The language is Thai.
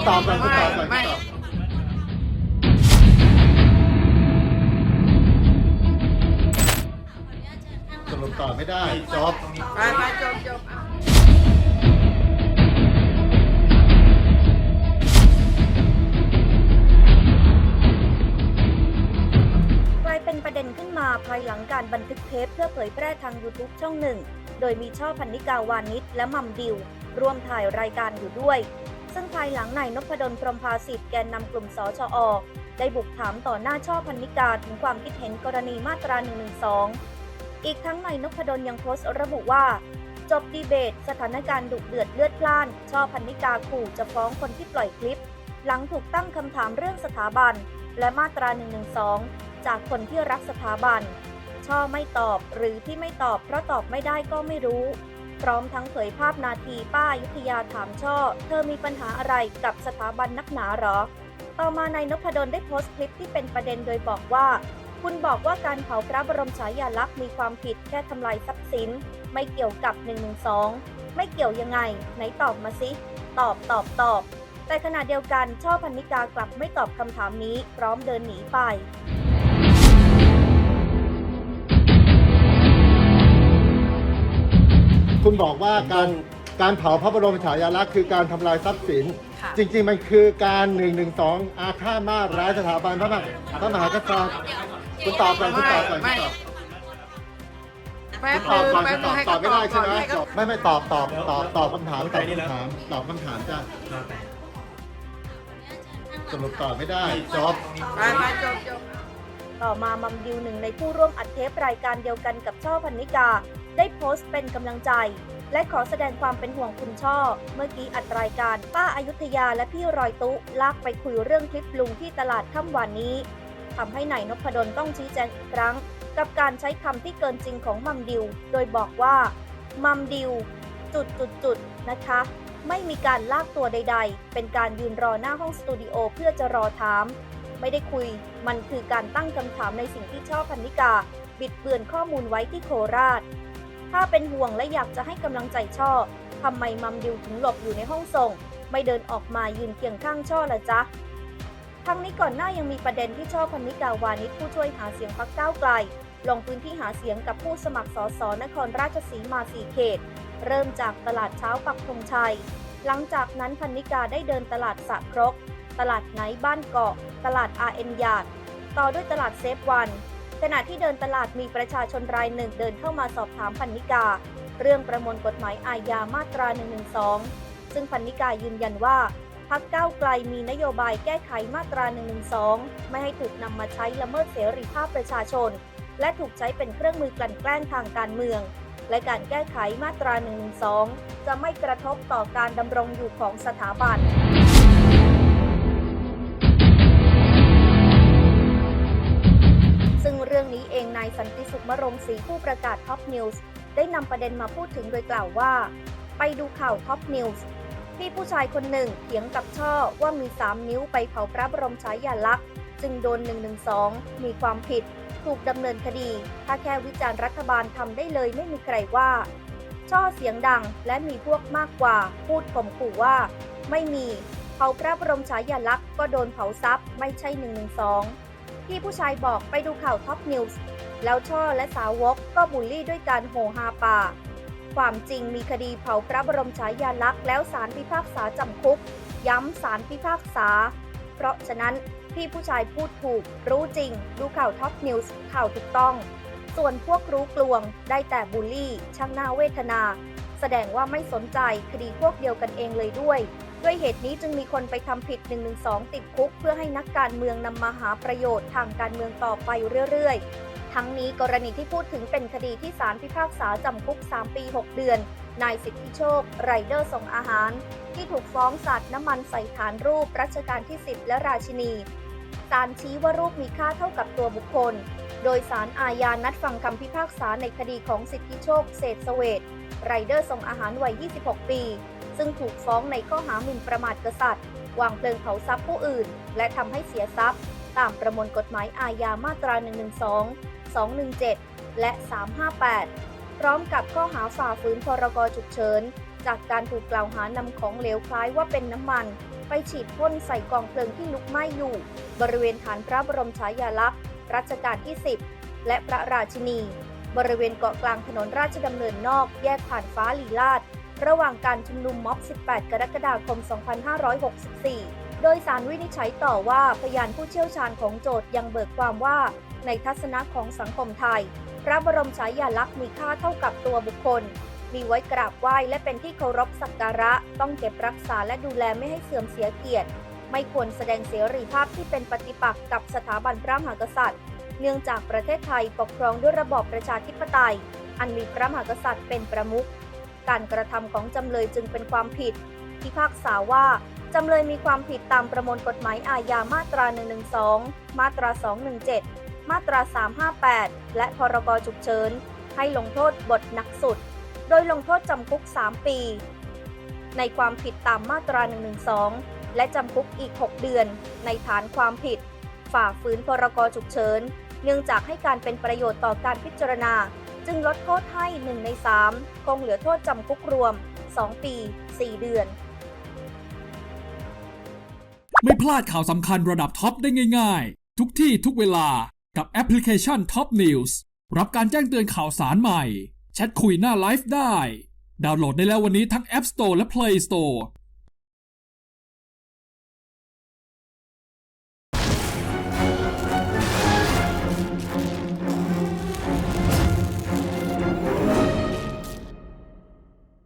คุณตอบก่อนคุณตอบก่อนไม่คุณตอบสรุปตอบไม่ได้จบไปไปจบจบอะกลายเป็นประเด็นขึ้นมาภายหลังการบันทึกเทปเพื่อเผยแพร่ทาง YouTube ช่องหนึ่ง โดยมีช่อพันนิกาวานิชและมัมดิว ร่วมถ่ายรายการอยู่ด้วย ซึ่งภายหลังนายนพดลพรหมภาสิทธิ์แกนนำกลุ่มสชอ ได้บุกถามต่อหน้าช่อพันนิกาถึงความคิดเห็นกรณีมาตรา 112 อีกทั้งนายนพดลยังโพสต์ระบุว่า จบดีเบต สถานการณ์ดุเดือดเลือดพล่าน ช่อพันนิกาขู่จะฟ้องคนที่ปล่อยคลิป หลังถูกตั้งคำถามเรื่องสถาบัน และมาตรา 112 จากคนที่รักสถาบัน ช่อไม่ตอบหรือที่ไม่ตอบเพราะตอบไม่ได้ก็ไม่รู้ พร้อมทั้งเผยภาพนาทีป้าอยุธยาถามช่อ เธอมีปัญหาอะไรกับสถาบันนักหนาหรอ ต่อมานายนพดลได้โพสต์คลิปที่เป็นประเด็นโดยบอกว่า คุณบอกว่าการเผาพระบรมฉายาลักษณ์มีความผิดแค่ทำลายทรัพย์สิน ไม่เกี่ยวกับ 112 ไม่เกี่ยวยังไง ไหนตอบมาสิ ตอบตอบตอบ แต่ขณะเดียวกันช่อพันนิกากลับไม่ตอบคำถามนี้ พร้อมเดินหนีไป คุณบอกว่าการการเผาพระบรมฉายาลักษณ์คือการทำลายทรัพย์สิน ค่ะ จริง ๆ มันคือการ1นึอาฆาตมาตร้ายสถาบันพระมหาพระมหากษัตริย์คุณตอบก่อนคุณตอบก่อนคุณตอบแป๊บตอบนึงก่อนแป๊บตนึองบให้ตอเขาบไม่ตอได้บใช่ก่อนไหมให้เขาไม่ไม่ตอบตอบตอบตอบคำถามตอบคำถามตอบคำถามจ้ะสรุปตอบไม่ได้จบ ไปไปจบจบ ต่อมามัมดิวหนึ่งในผู้ร่วมอัดเทปรายการเดียวกันกับช่อพันนิกา ได้โพสต์เป็นกำลังใจ และขอแสดงความเป็นห่วงคุณช่อ เมื่อกี้อัดรายการป้าอายุทยาและพี่รอยตุลากไปคุยเรื่องคลิปลุงที่ตลาดค่ำวานนี้ทำให้นายนพดลต้องชี้แจงอีกครั้ง กับการใช้คำที่เกินจริงของมัมดิว โดยบอกว่ามัมดิวจุดจุดจุดนะคะ ไม่มีการลากตัวใด ๆ เป็นการยืนรอหน้าห้องสตูดิโอเพื่อจะรอถาม ไม่ได้คุย มันคือการตั้งคำถามในสิ่งที่ชอบพันนิกา บิดเบือนข้อมูลไว้ที่โคราช ถ้าเป็นห่วงและอยากจะให้กำลังใจช่อทำไมมัมดิวถึงหลบอยู่ในห้องส่ง ไม่เดินออกมายืนเคียงข้างช่อละจ๊ะทั้งนี้ก่อนหน้ายังมีประเด็นที่ช่อพันนิกาวานิชผู้ช่วยหาเสียงพักก้าวไกล ลงพื้นที่หาเสียงกับผู้สมัครสสนครราชสีมาสีเขต เริ่มจากตลาดเช้าปักธงชัย หลังจากนั้นพันนิกาได้เดินตลาดสะครก ตลาดไนบ้านเกาะ ตลาดอาเอ็นยาด ต่อด้วยตลาดเซฟวัน ขณะที่เดินตลาดมีประชาชนรายหนึ่งเดินเข้ามาสอบถามพันนิกา เรื่องประมวลกฎหมายอาญามาตรา 112 ซึ่งพันนิกายืนยันว่าพักก้าวไกลมีนโยบายแก้ไขมาตรา 112 ไม่ให้ถูกนำมาใช้ละเมิดเสรีภาพประชาชน และถูกใช้เป็นเครื่องมือกลั่นแกล้งทางการเมือง และการแก้ไขมาตรา 112 จะไม่กระทบต่อการดำรงอยู่ของสถาบัน รงศรีผู้ประกาศท็อปนิวส์ได้นำประเด็นมาพูดถึงโดยกล่าวว่า ไปดูข่าวท็อปนิวส์ที่ผู้ชายคนหนึ่งเถียงกับช่อว่ามี 3 นิ้วไปเผาพระบรมฉายาลักษณ์จึงโดน 112 มีความผิด ถูกดำเนินคดี ถ้าแค่วิจารณ์รัฐบาลทำได้เลยไม่มีใครว่า ช่อเสียงดังและมีพวกมากกว่า พูดข่มขู่ว่า ไม่มีเผาพระบรมฉายาลักษณ์ก็โดนเผาทรัพย์ไม่ใช่ 112 ที่ผู้ชายบอกไปดูข่าวท็อปนิวส์ แล้วช่อและสาวกก็บูลลี่ด้วยการโหฮาป่า ความจริงมีคดีเผาพระบรมฉายาลักษณ์แล้วศาลพิพากษาจำคุก ย้ำศาลพิพากษา เพราะฉะนั้นที่ผู้ชายพูดถูก รู้จริง ดูข่าวท็อปนิวส์ข่าวถูกต้อง ส่วนพวกรู้กลวงได้แต่บูลลี่ช่างหน่าเวทนา แสดงว่าไม่สนใจคดีพวกเดียวกันเองเลยด้วย ด้วยเหตุนี้จึงมีคนไปทำผิด 112 ติดคุก เพื่อให้นักการเมืองนำมาหาประโยชน์ทางการเมืองต่อไปเรื่อยๆ ทั้งนี้กรณีที่พูดถึงเป็นคดีที่ศาลพิพากษาจำคุก 3 ปี 6 เดือน นายสิทธิโชค ไรเดอร์ส่งอาหาร ที่ถูกฟ้องสาดน้ำมันใส่ฐานรูปรัชกาลที่ 10 และราชินีศาลชี้ว่ารูปมีค่าเท่ากับตัวบุคคล โดยสารอาญานัดฟังคำพิพากษาในคดีของสิทธิโชค เศษเสวตไรเดอร์ส่งอาหารวัย 26 ปี ซึ่งถูกฟ้องในข้อหาหมิ่นประมาทกษัตริย์ วางเพลิงเผาทรัพย์ผู้อื่น และทำให้เสียทรัพย์ ตามประมวลกฎหมายอาญามาตรา 112 217 และ 358 พร้อมกับข้อหาฝ่าฝืนพรกฉุกเฉิน จากการถูกกล่าวหานำของเหลวคล้ายว่าเป็นน้ำมัน ไปฉีดพ่นใส่กองเพลิงที่ลุกไหม้อยู่ บริเวณฐานพระบรมฉายาลักษณ์รัชกาลที่ 10 และพระราชินี บริเวณเกาะกลางถนนราชดำเนินนอกแยกผ่านฟ้าลีลาดระหว่างการชุมนุมม็อบ 18 กรกฎาคม 2564 โดยสารวินิจฉัยต่อว่าพยานผู้เชี่ยวชาญของโจทย์ยังเบิกความว่า ในทัศนะของสังคมไทย พระบรมฉายาลักษณ์มีค่าเท่ากับตัวบุคคล มีไว้กราบไหว้และเป็นที่เคารพสักการะ ต้องเก็บรักษาและดูแลไม่ให้เสื่อมเสียเกียรติ ไม่ควรแสดงเสรีภาพที่เป็นปฏิปักษ์กับสถาบันพระมหากษัตริย์ เนื่องจากประเทศไทยปกครองด้วยระบอบประชาธิปไตย อันมีพระมหากษัตริย์เป็นประมุข การกระทำของจำเลยจึงเป็นความผิดพิพากษาว่าจำเลยมีความผิดตามประมวลกฎหมายอาญามาตรา 112 มาตรา 217 มาตรา 358 และพรกฉุกเฉิน ให้ลงโทษบทหนักสุด โดยลงโทษจำคุก 3 ปี ในความผิดตามมาตรา 112 และจำคุกอีก 6 เดือน ในฐานความผิด ฝ่าฝืนพรกฉุกเฉิน เนื่องจากให้การเป็นประโยชน์ต่อการพิจารณา จึงลดโทษให้ 1 ใน 3 คงเหลือโทษจำคุกรวม 2 ปี 4 เดือนไม่พลาดข่าวสำคัญระดับท็อปได้ง่าย ๆ ทุกที่ทุกเวลา กับแอปพลิเคชัน Top News รับการแจ้งเตือนข่าวสารใหม่ แชทคุยหน้าไลฟ์ได้ ดาวน์โหลดได้แล้ววันนี้ทั้ง App Store และ Play Store